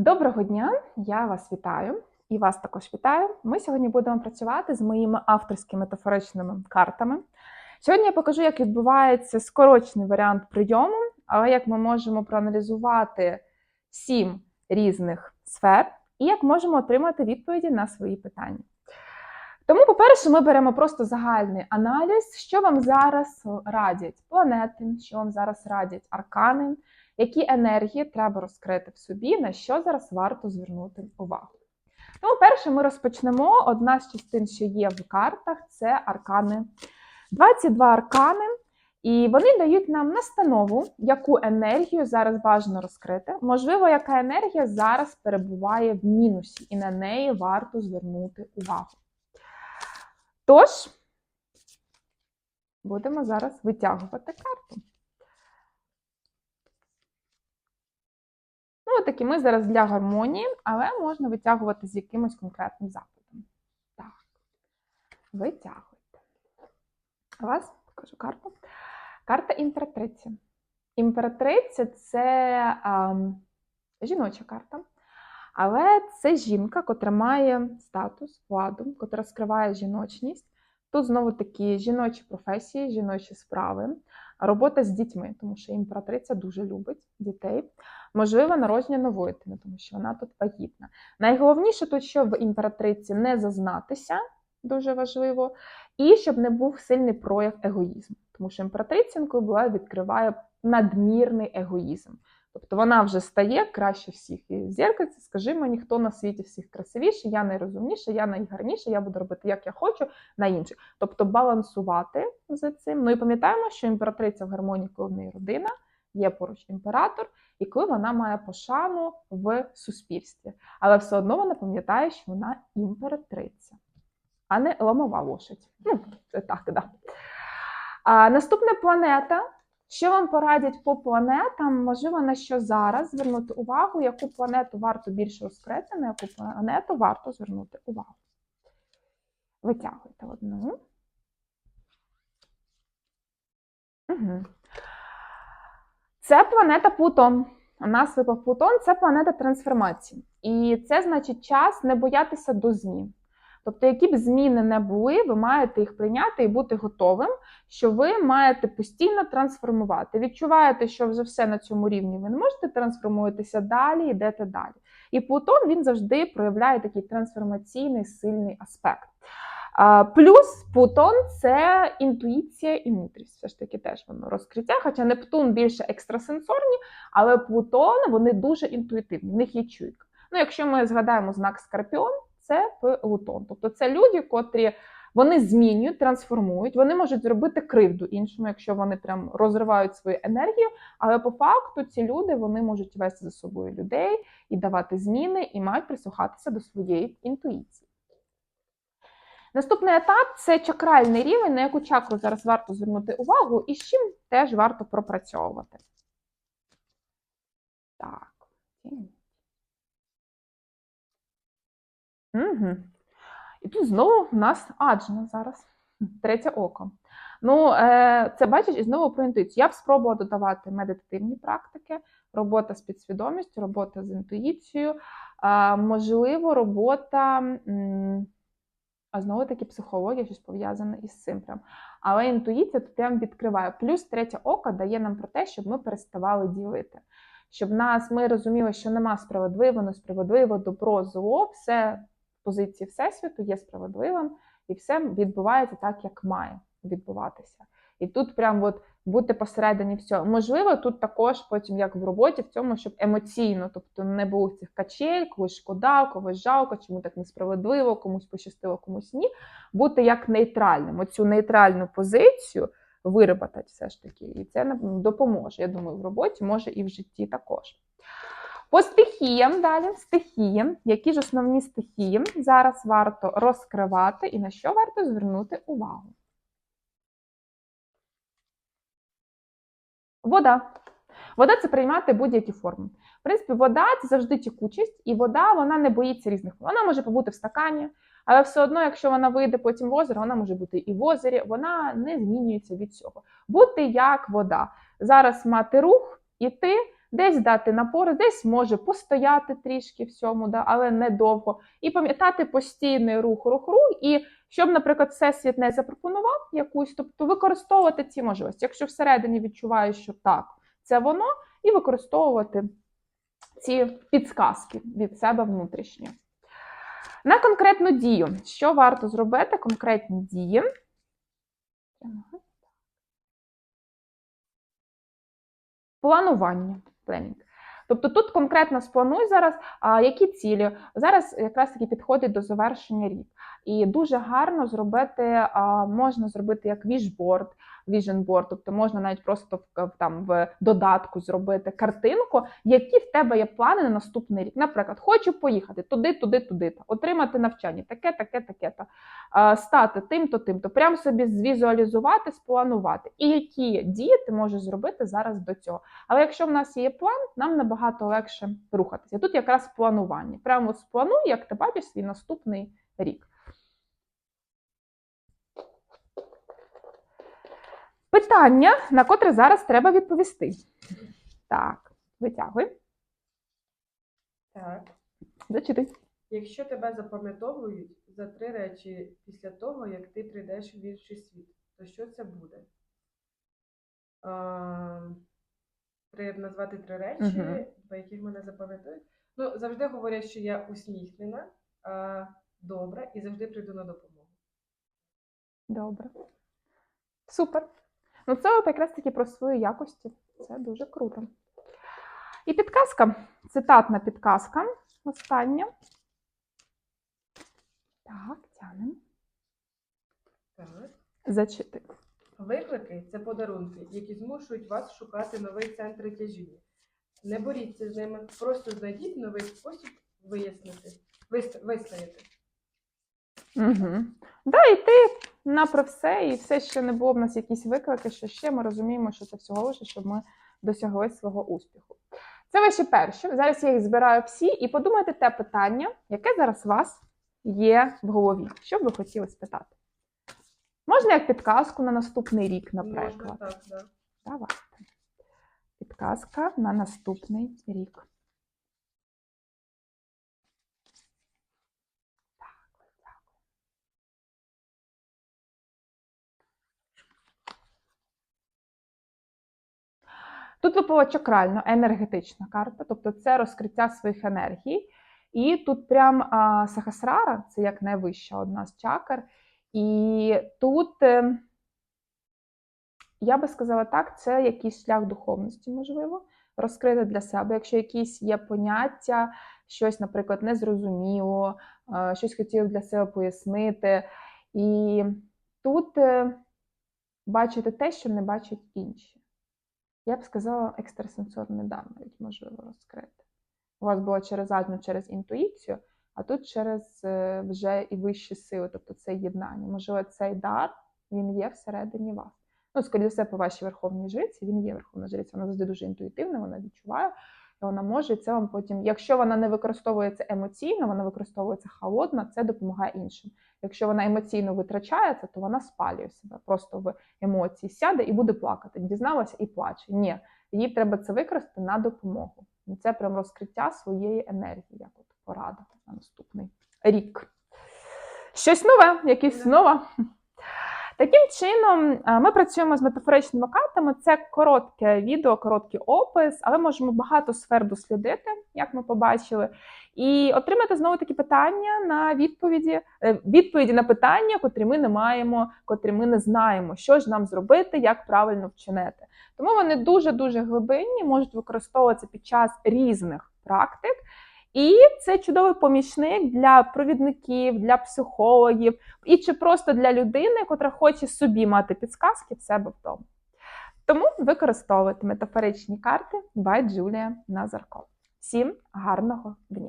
Доброго дня, я вас вітаю і вас також вітаю. Ми сьогодні будемо працювати з моїми авторськими метафоричними картами. Сьогодні я покажу, як відбувається скорочений варіант прийому, але як ми можемо проаналізувати сім різних сфер і як можемо отримати відповіді на свої питання. Тому, по-перше, ми беремо просто загальний аналіз, що вам зараз радять планети, що вам зараз радять аркани, які енергії треба розкрити в собі, на що зараз варто звернути увагу. Тому, перше, ми розпочнемо. Одна з частин, що є в картах, це аркани. 22 аркани, і вони дають нам настанову, яку енергію зараз бажано розкрити. Можливо, яка енергія зараз перебуває в мінусі, і на неї варто звернути увагу. Тож, будемо зараз витягувати карту. Такі ми зараз для гармонії, але можна витягувати з якимось конкретним запитом. Так, витягуйте. Вас покажу карту. Карта імператриці. Імператриця це а, жіноча карта. Але це жінка, котра має статус, владу, котра скриває жіночність. Тут знову такі жіночі професії, жіночі справи, робота з дітьми, тому що імператриця дуже любить дітей. Можливо, народження нової дитини, тому що вона тут вагітна. Найголовніше тут, щоб в імператриці не зазнатися, дуже важливо, і щоб не був сильний прояв егоїзму, тому що імператриця інколи була відкриває надмірний егоїзм. Тобто вона вже стає краще всіх. І зеркальце, скажи мені, хто на світі всіх красивіший, я найрозумніша, я найгарніша, я буду робити, як я хочу, на інших. Тобто балансувати за цим. Ну і пам'ятаємо, що імператриця в гармонії, коли в неї родина, є поруч імператор, і коли вона має пошану в суспільстві. Але все одно вона пам'ятає, що вона імператриця, а не ломова лошадь. Ну, це так, да. А, Наступна планета. Що вам порадять по планетам? Можливо, на що зараз звернути увагу, яку планету варто більше розкрити, на яку планету варто звернути увагу. Витягуйте одну. Угу. Це планета Плутон. У нас випав Плутон це планета трансформації. І це значить час не боятися до змін. Тобто, які б зміни не були, ви маєте їх прийняти і бути готовим, що ви маєте постійно трансформувати. Відчуваєте, що вже все на цьому рівні ви не можете трансформуватися далі, йдете далі. І Плутон він завжди проявляє такий трансформаційний сильний аспект. Плюс Плутон це інтуїція і мудрість. Все ж таки теж воно розкриття. Хоча Нептун більше екстрасенсорні, але Плутон вони дуже інтуїтивні, в них є чуйка. Ну, якщо ми згадаємо знак Скорпіон, це Плутон. Тобто це люди, котрі вони змінюють, трансформують, вони можуть зробити кривду іншому, якщо вони прям розривають свою енергію. Але по факту ці люди вони можуть вести за собою людей і давати зміни, і мають прислухатися до своєї інтуїції. Наступний етап це чакральний рівень, на яку чакру зараз варто звернути увагу, і з чим теж варто пропрацьовувати. Так. Угу. І тут знову в нас аджна зараз, третє око. Ну, е, це бачиш, і знову про інтуїцію. Я б спробувала додавати медитативні практики, робота з підсвідомістю, робота з інтуїцією, можливо, робота. А знову таки психологія щось пов'язане із цим. Прям. Але інтуїція тут прям відкриває. Плюс третє око дає нам про те, щоб ми переставали ділити. Щоб нас ми розуміли, що нема справедливо, несправедливо, добро, зло, все в позиції Всесвіту є справедливим, і все відбувається так, як має відбуватися. І тут прям от бути посередині всього. Можливо, тут також потім, як в роботі, в цьому, щоб емоційно, тобто не було цих качель, когось шкода, когось жалко, чому так несправедливо, комусь пощастило, комусь ні. Бути як нейтральним. Оцю нейтральну позицію виробити все ж таки. І це допоможе. Я думаю, в роботі може і в житті також. По стихіям далі, стихії, які ж основні стихії зараз варто розкривати і на що варто звернути увагу. Вода. Вода це приймати будь-які форми. В принципі, вода це завжди тікучість, і вода вона не боїться різних. Вона може побути в стакані, але все одно, якщо вона вийде потім в озеро, вона може бути і в озері, вона не змінюється від цього. Бути як вода. Зараз мати рух, іти, десь дати напор, десь може постояти трішки в цьому, да, але недовго. І пам'ятати постійний рух, рух, рух. І щоб, наприклад, всесвіт не запропонував якусь, тобто використовувати ці можливості. Якщо всередині відчуваєш, що так, це воно, і використовувати ці підсказки від себе внутрішньо. На конкретну дію. Що варто зробити? Конкретні дії. Планування. Пленінг. Тобто тут конкретно сплануй зараз, а, які цілі. Зараз якраз таки підходить до завершення рік. І дуже гарно зробити, а, можна зробити як вішборд, vision board, тобто можна навіть просто в, там в додатку зробити картинку, які в тебе є плани на наступний рік. Наприклад, хочу поїхати туди, туди, туди, та отримати навчання, таке, таке, таке, та стати тим-то, тим-то. Прям собі звізуалізувати, спланувати. І які дії ти можеш зробити зараз до цього. Але якщо в нас є план, нам набагато легше рухатися. Тут якраз планування. Прямо сплануй, як ти бачиш свій наступний рік. Питання, на котре зараз треба відповісти. Так, витягуй, Так. зачитай. Якщо тебе запам'ятовують за три речі після того, як ти прийдеш в інший світ, то що це буде? А, три, назвати три речі, Мгм. по яких мене запам'ятають. Ну, завжди говорять, що я усміхнена, а, добра і завжди прийду на допомогу. Добре. Супер. Ну, це от якраз таки про свої якості. Це дуже круто. І підказка. Цитатна підказка. Остання. Так, тянемо. Так. Зачити. Виклики це подарунки, які змушують вас шукати новий центр тяжіння. Не боріться з ними, просто знайдіть новий спосіб вияснити, вис- вистояти. Угу. Да, йти на про все, і все, що не було в нас якісь виклики, що ще ми розуміємо, що це всього лише, щоб ми досягли свого успіху. Це ваші перші. Зараз я їх збираю всі, і подумайте те питання, яке зараз у вас є в голові. Що б ви хотіли спитати? Можна як підказку на наступний рік, наприклад. Можна так, да. Давайте. Підказка на наступний рік. Тут випала чакрально енергетична карта, тобто це розкриття своїх енергій. І тут прям а, Сахасрара, це як найвища одна з чакр. І тут, е, я би сказала так, це якийсь шлях духовності, можливо, розкрити для себе. Якщо якісь є поняття, щось, наприклад, незрозуміло, е, щось хотів для себе пояснити. І тут е, бачити те, що не бачать інші. Я б сказала, екстрасенсорний дар навіть можливо розкрити. У вас було через задню, через інтуїцію, а тут через е, вже і вищі сили, тобто це єднання. Можливо, цей дар він є всередині вас. Ну, скоріше все, по вашій верховній жриці, він є верховна жриця. Вона завжди дуже інтуїтивна, вона відчуває, вона може це вам потім. Якщо вона не використовується емоційно, вона використовується холодно, це допомагає іншим. Якщо вона емоційно витрачається, то вона спалює себе. Просто в емоції сяде і буде плакати. Дізналася і плаче. Ні, їй треба це використати на допомогу. Це прям розкриття своєї енергії, як от порада на наступний рік. Щось нове, якісь нова. Таким чином, е, ми працюємо з метафоричними картами. Це коротке відео, короткий опис, але можемо багато сфер дослідити, як ми побачили, і отримати знову такі питання на відповіді, е, відповіді на питання, котрі ми не маємо, котрі ми не знаємо, що ж нам зробити, як правильно вчинити. Тому вони дуже дуже глибинні, можуть використовуватися під час різних практик. І це чудовий помічник для провідників, для психологів і чи просто для людини, котра хоче собі мати підсказки в себе вдома. Тому використовуйте метафоричні карти by Julia Назарко. Всім гарного дня!